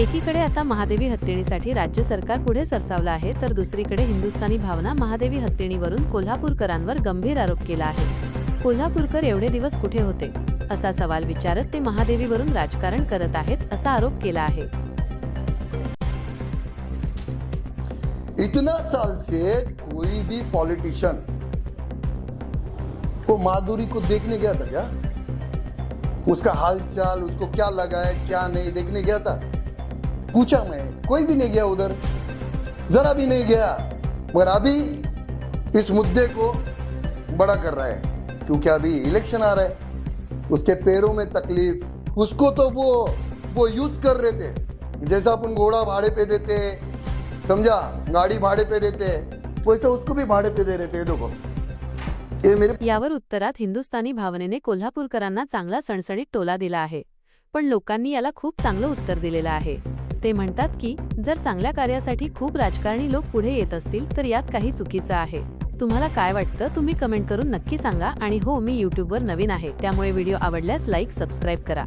एकीकडे आता महादेवी हत्तीणीसाठी राज्य सरकार पुढे सरसावलं आहे तर दुसरीकडे हिंदुस्थानी भावना महादेवी हत्तीणीवरून कोल्हापूरकरांवर गंभीर आरोप केला आहे. कोल्हापूरकर एवढे दिवस कुठे होते? असा सवाल विचारत ते महादेवीवरून राजकारण करत आहेत असा आरोप केला आहे. इतना साल से कोई भी पॉलिटिशियन वो माधुरी को देखने गया था क्या? उसका हालचाल उसको क्या लगा है क्या नहीं देखने गया था? पूछा मैं कोई भी नहीं गया उधर। जरा भी नहीं गया मगर अभी इस मुद्दे को बड़ा कर रहा है क्योंकि अभी इलेक्शन आ रहा है। उसके पैरों में तकलीफ उसको तो वो वो यूज कर रहे थे। जैसा अपन घोड़ा भाड़े पे देते समझा? गाड़ी भाड़े पे देते वैसे उसको भी भाड़े पे दे रहे थे देखो। ये मेरे यावर उत्तरात हिंदुस्थानी भावनेने कोल्हापूरकरांना चांगला सणसणीत टोला दिला आहे पण लोकांनी याला खूप चांगलं उत्तर दिलेलं आहे. ते म्हणतात की जर चांगल्या कार्यासाठी खूप राजकारणी लोक पुढे येत असतील तर यात काही चुकीचं आहे. तुम्हाला काय वाटतं तुम्ही कमेंट करून नक्की सांगा आणि हो मी यूट्यूबवर नवीन आहे. त्यामुळे व्हिडिओ आवडल्यास लाईक सबस्क्राईब करा.